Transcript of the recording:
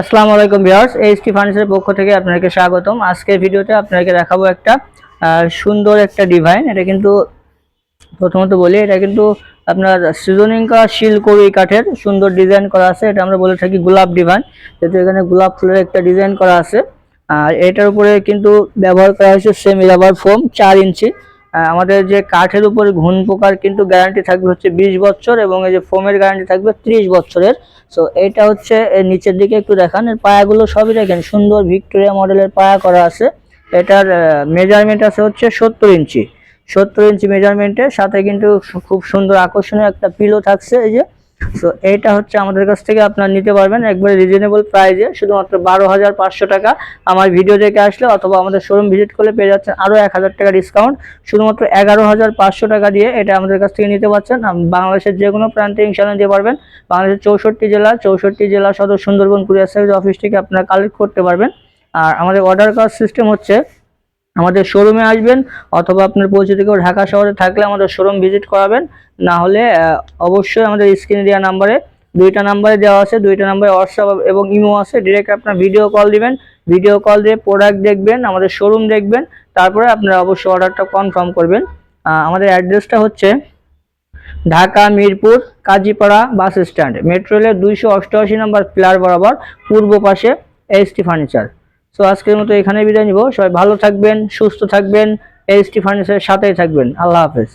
আসসালামু আলাইকুম viewers HT ফার্নিচারের পক্ষ থেকে আপনাকে স্বাগতম। আজকের ভিডিওতে আপনাকে দেখাবো একটা সুন্দর একটা ডিভাইন এটা কিন্তু প্রথমত বলি, এটা কিন্তু আপনার সিজনিং করা শিলকড়ি কাঠের সুন্দর ডিজাইন করা আছে। এটা আমরা বলে থাকি গোলাপ ডিভাইন যেহেতু এখানে গোলাপ ফুলের একটা ডিজাইন করা আছে। আর এটার উপরে কিন্তু ব্যবহার করা হয়েছে সেমি রাবার ফোম চার ইঞ্চি। আমাদের যে কাঠের উপরে ঘুণ পোকার কিন্তু গ্যারান্টি থাকবে হচ্ছে বিশ বছর এবং এই যে ফোমের গ্যারান্টি থাকবে ত্রিশ বছরের। সো এটা হচ্ছে নিচের দিকে একটু দেখান, এর পায়াগুলো সবই দেখেন, সুন্দর ভিক্টোরিয়া মডেলের পায়া করা আছে। এটার মেজারমেন্ট আছে হচ্ছে সত্তর ইঞ্চি। সত্তর ইঞ্চি মেজারমেন্টের সাথে কিন্তু খুব সুন্দর আকর্ষণীয় একটা পিলো থাকছে, এই যে সো এইটা হচ্ছে আমাদের কাছ থেকে আপনার নিতে পারবেন একবারে রিজনেবল প্রাইজে শুধুমাত্র বারো হাজার পাঁচশো টাকা আমার ভিডিও দেখে আসলে অথবা আমাদের শোরুম ভিজিট করলে পেয়ে যাচ্ছেন আরও এক হাজার টাকা ডিসকাউন্ট শুধুমাত্র এগারো হাজার পাঁচশো টাকা দিয়ে এটা আমাদের কাছ থেকে নিতে পারছেন। বাংলাদেশের যে কোনো প্রান্তে ইনশাল্লাহ নিতে পারবেন। বাংলাদেশের চৌষট্টি জেলা চৌষট্টি জেলা সদর সুন্দরবন কুরিয়ার সার্ভিস অফিস থেকে আপনারা কালেক্ট করতে পারবেন। আর আমাদের অর্ডার করার সিস্টেম হচ্ছে আমাদের শোরুমে আসবেন অথবা আপনার পরিচিত কেউ ঢাকা শহরে থাকলে আমাদের শোরুম ভিজিট করাবেন। না হলে অবশ্যই আমাদের স্ক্রিনে দেওয়া নাম্বারে দুইটা নাম্বারে দেওয়া আছে, দুইটা নাম্বারে হোয়াটসঅ্যাপ এবং ইমো আছে। ডিরেক্ট আপনার ভিডিও কল দিবেন। ভিডিও কল দিয়ে প্রোডাক্ট দেখবেন, আমাদের শোরুম দেখবেন, তারপরে আপনারা অবশ্যই অর্ডারটা কনফার্ম করবেন। আমাদের অ্যাড্রেসটা হচ্ছে Dhaka, Mirpur, Kazipara bus stand metro রেলের দুইশো অষ্টআশি নম্বর পিলার বরাবর, পূর্ব পাশে এইচটি ফার্নিচার সো আজকের মতো এখানে বিদায় নিব। সবাই ভালো থাকবেন, সুস্থ থাকবেন এইচটি ফার্নিচারের সাথেই থাকবেন। আল্লাহ হাফেজ।